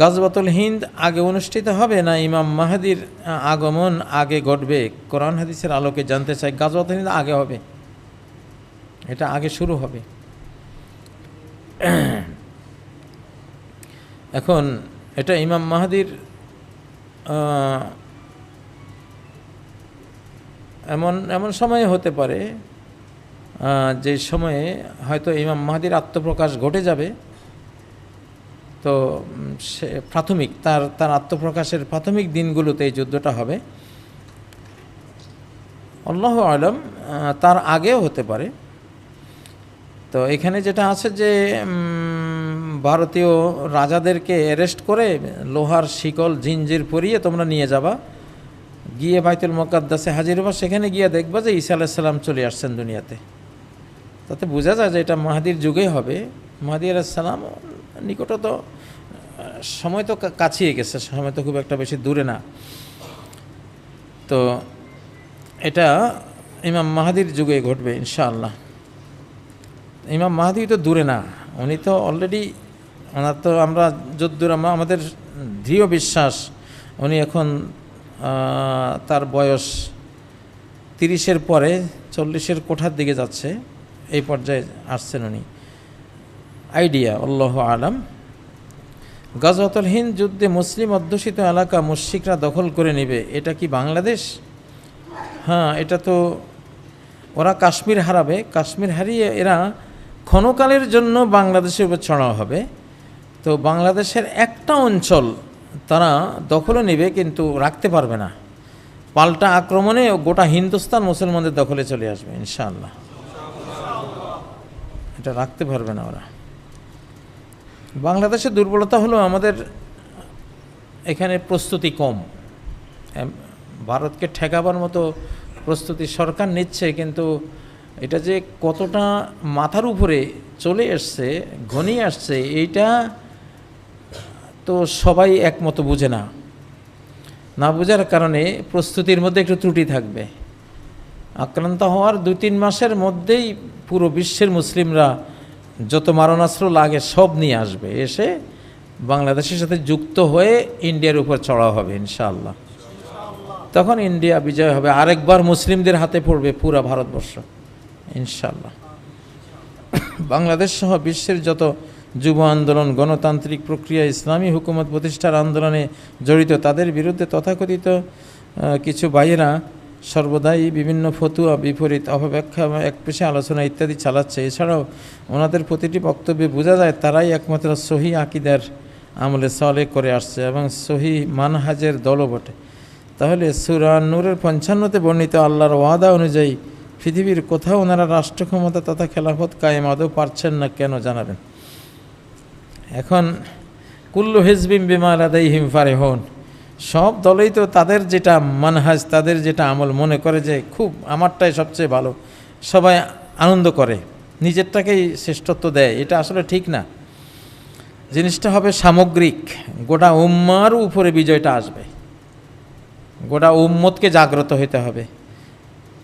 গাজবাতুল হিন্দ আগে অনুষ্ঠিত হবে না, ইমাম মাহাদির আগমন আগে ঘটবে। কোরআন হাদিসের আলোকে জানতে চাই গাজবাতুল হিন্দ আগে হবে? এটা আগে শুরু হবে। এখন এটা ইমাম মাহাদির এমন এমন সময়ে হতে পারে যে সময়ে হয়তো ইমাম মাহাদির আত্মপ্রকাশ ঘটে যাবে। তো সে প্রাথমিক, তার তার আত্মপ্রকাশের প্রাথমিক দিনগুলোতে এই যুদ্ধটা হবে। আল্লাহ আলম তার আগেও হতে পারে। তো এখানে যেটা আছে যে ভারতীয় রাজাদেরকে অ্যারেস্ট করে লোহার শিকল, জিঞ্জির পরিয়ে তোমরা নিয়ে যাবা। গিয়ে বাইতুল মোকাদ্দাসে হাজির হবা, সেখানে গিয়ে দেখবা যে ঈসা আলাইসাল্লাম চলে আসছেন দুনিয়াতে। তাতে বোঝা যায় যে এটা মাহাদির যুগে হবে। মাহাদি আলাইসাল্লাম নিকট তো সময় তো কাছিয়ে গেছে, সময় তো খুব একটা বেশি দূরে না। তো এটা ইমাম মাহাদির যুগে ঘটবে, ইনশাআল্লাহ। ইমাম মাহাদি তো দূরে না, উনি তো অলরেডি ওনার তো আমরা যদ্দূর আমাদের দৃঢ় বিশ্বাস, উনি এখন তার বয়স তিরিশের পরে চল্লিশের কোঠার দিকে যাচ্ছে, এই পর্যায়ে আসছেন উনি। আইডিয়া আল্লাহ আলাম গজওয়াতুল হিন্দ যুদ্ধে মুসলিম অধ্যুষিত এলাকা মুশিকরা দখল করে নেবে, এটা কি বাংলাদেশ? হ্যাঁ এটা তো ওরা কাশ্মীর হারাবে, কাশ্মীর হারিয়ে এরা ক্ষণকালের জন্য বাংলাদেশের উপর ছড়ানো হবে। তো বাংলাদেশের একটা অঞ্চল তারা দখলে নেবে কিন্তু রাখতে পারবে না। পাল্টা আক্রমণে গোটা হিন্দুস্তান মুসলমানদের দখলে চলে আসবে, ইনশাআল্লাহ। এটা রাখতে পারবে না ওরা। বাংলাদেশের দুর্বলতা হলো আমাদের এখানে প্রস্তুতি কম। ভারতকে ঠেকাবার মতো প্রস্তুতি সরকার নিচ্ছে, কিন্তু এটা যে কতটা মাথার উপরে চলে আসছে ঘনিয়ে আসছে, এইটা তো সবাই একমতো বুঝে না। না বোঝার কারণে প্রস্তুতির মধ্যে একটু ত্রুটি থাকবে। আক্রান্ত হওয়ার দু তিন মাসের মধ্যেই পুরো বিশ্বের মুসলিমরা যত মারণাস্ত্র লাগে সব নিয়ে আসবে। এসে বাংলাদেশের সাথে যুক্ত হয়ে ইন্ডিয়ার উপর চড়া হবে, ইনশাআল্লাহ। তখন ইন্ডিয়া বিজয় হবে। আরেকবার মুসলিমদের হাতে পড়বে পুরা ভারতবর্ষ ইনশাল্লাহ বাংলাদেশ সহ বিশ্বের যত যুব আন্দোলন, গণতান্ত্রিক প্রক্রিয়া, ইসলামী হুকুমত প্রতিষ্ঠার আন্দোলনে জড়িত, তাদের বিরুদ্ধে তথাকথিত কিছু ভাইয়েরা সর্বদাই বিভিন্ন ফতুয়া, বিপরীত অপব্যাখ্যা এবং একপেশে আলোচনা ইত্যাদি চালাচ্ছে। এছাড়াও ওনাদের প্রতিটি বক্তব্যে বোঝা যায় তারাই একমাত্র সহি আকিদার আমলে সলে করে আসছে এবং সহি মানহাজের দলও বটে। তাহলে সুরা নূরের পঞ্চান্নতে বর্ণিত আল্লাহর ওয়াদা অনুযায়ী পৃথিবীর কোথাও ওনারা রাষ্ট্র ক্ষমতা তথা খেলাফত কায়েম আদৌ পারছেন না কেন জানাবেন। এখন, কুল্লু হিজবিম বিমাল আদাই হিম ফারে হন সব দলেই তো তাদের যেটা মানহাজ তাদের যেটা আমল মনে করে যে খুব আমারটাই সবচেয়ে ভালো। সবাই আনন্দ করে নিজেরটাকেই শ্রেষ্ঠত্ব দেয় এটা আসলে ঠিক না। জিনিসটা হবে সামগ্রিক গোটা উম্মার উপরে বিজয়টা আসবে। গোটা উম্মতকে জাগ্রত হতে হবে।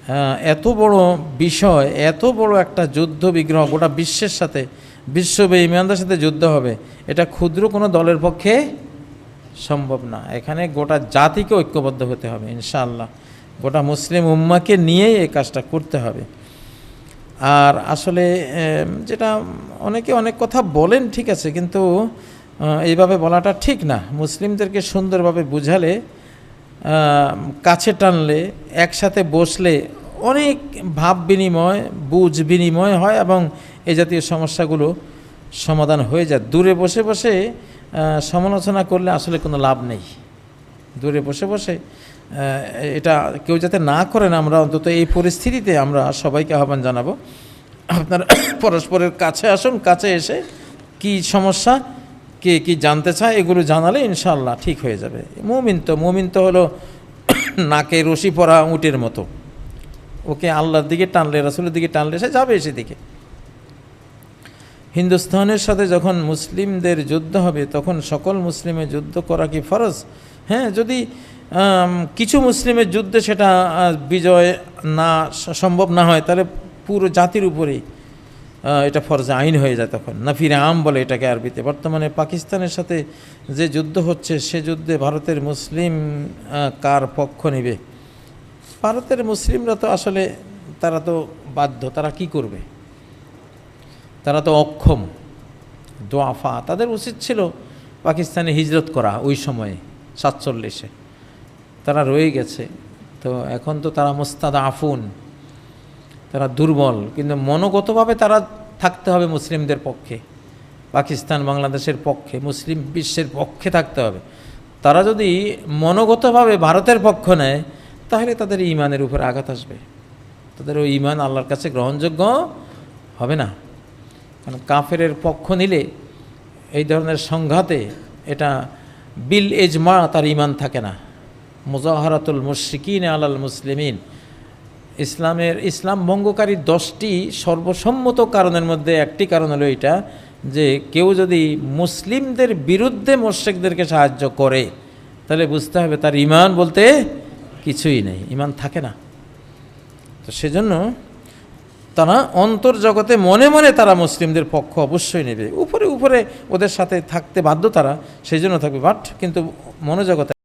হ্যাঁ, এত বড় বিষয় এত বড় একটা যুদ্ধ বিগ্রহ গোটা বিশ্বের সাথে বিশ্ব বেঈমানদের সাথে যুদ্ধ হবে এটা ক্ষুদ্র কোনো দলের পক্ষে সম্ভব না। এখানে গোটা জাতিকে ঐক্যবদ্ধ হতে হবে, ইনশাআল্লাহ। গোটা মুসলিম উম্মাকে নিয়েই এই কাজটা করতে হবে। আর আসলে যেটা অনেকে অনেক কথা বলেন, ঠিক আছে, কিন্তু এইভাবে বলাটা ঠিক না। মুসলিমদেরকে সুন্দরভাবে বুঝালে কাছে টানলে, একসাথে বসলে অনেক ভাব বিনিময়, বুঝ বিনিময় হয় এবং এই জাতীয় সমস্যাগুলো সমাধান হয়ে যায়। দূরে বসে বসে সমালোচনা করলে আসলে কোনো লাভ নেই। দূরে বসে বসে এটা কেউ যাতে না করেন আমরা অন্তত এই পরিস্থিতিতে আমরা সবাইকে আহ্বান জানাব, আপনারা পরস্পরের কাছে আসুন, কাছে এসে কি সমস্যা, কে কি জানতে চায়, এগুলো জানালে ইনশাল্লাহ ঠিক হয়ে যাবে। মুমিন তো মুমিন তো হলো নাকে রশি পরা উটের মতো। ওকে আল্লাহর দিকে টানলে, রাসুলের দিকে টানলে, সে যাবে সেদিকে। হিন্দুস্তানের সাথে যখন মুসলিমদের যুদ্ধ হবে, তখন সকল মুসলিমের যুদ্ধ করা কি ফরজ? হ্যাঁ যদি কিছু মুসলিমের যুদ্ধে সেটা বিজয় না, সম্ভব না হয়, তাহলে পুরো জাতির উপরেই এটা ফরজে আইন হয়ে যায় তখন। নাফিরে আম বলে এটাকে আরবিতে। বর্তমানে পাকিস্তানের সাথে যে যুদ্ধ হচ্ছে, সে যুদ্ধে ভারতের মুসলিম কার পক্ষ নেবে? ভারতের মুসলিমরা তো আসলে, তারা তো বাধ্য, তারা কি করবে? তারা তো অক্ষম দোয়াফা তাদের উচিত ছিল পাকিস্তানে হিজরত করা ওই সময়ে, সাতচল্লিশে। তারা রয়ে গেছে, তো এখন তো তারা মোস্তাদ আফুন তারা দুর্বল, কিন্তু মনোগতভাবে তারা থাকতে হবে মুসলিমদের পক্ষে, পাকিস্তান বাংলাদেশের পক্ষে, মুসলিম বিশ্বের পক্ষে থাকতে হবে। তারা যদি মনোগতভাবে ভারতের পক্ষ নেয়, তাহলে তাদের ইমানের উপর আঘাত আসবে। তাদের ওই ইমান আল্লাহর কাছে গ্রহণযোগ্য হবে না। কারণ কাফেরের পক্ষ নিলে এই ধরনের সংঘাতে এটা বিল এজমা তার ইমান থাকে না। মুজাহারাতুল মুশরিকিন আলাল মুসলিমিন। ইসলামের ইসলাম ভঙ্গকারী দশটি সর্বসম্মত কারণের মধ্যে একটি কারণ হলো এটা যে কেউ যদি মুসলিমদের বিরুদ্ধে মোর্শেকদেরকে সাহায্য করে, তাহলে বুঝতে হবে তার ইমান বলতে কিছুই নেই, ইমান থাকে না। তো সেজন্য তারা অন্তর্জগতে মনে মনে তারা মুসলিমদের পক্ষ অবশ্যই নেবে। উপরে উপরে ওদের সাথে থাকতে বাধ্য তারা, সেই জন্য থাকবে। বাট কিন্তু মনোজগতে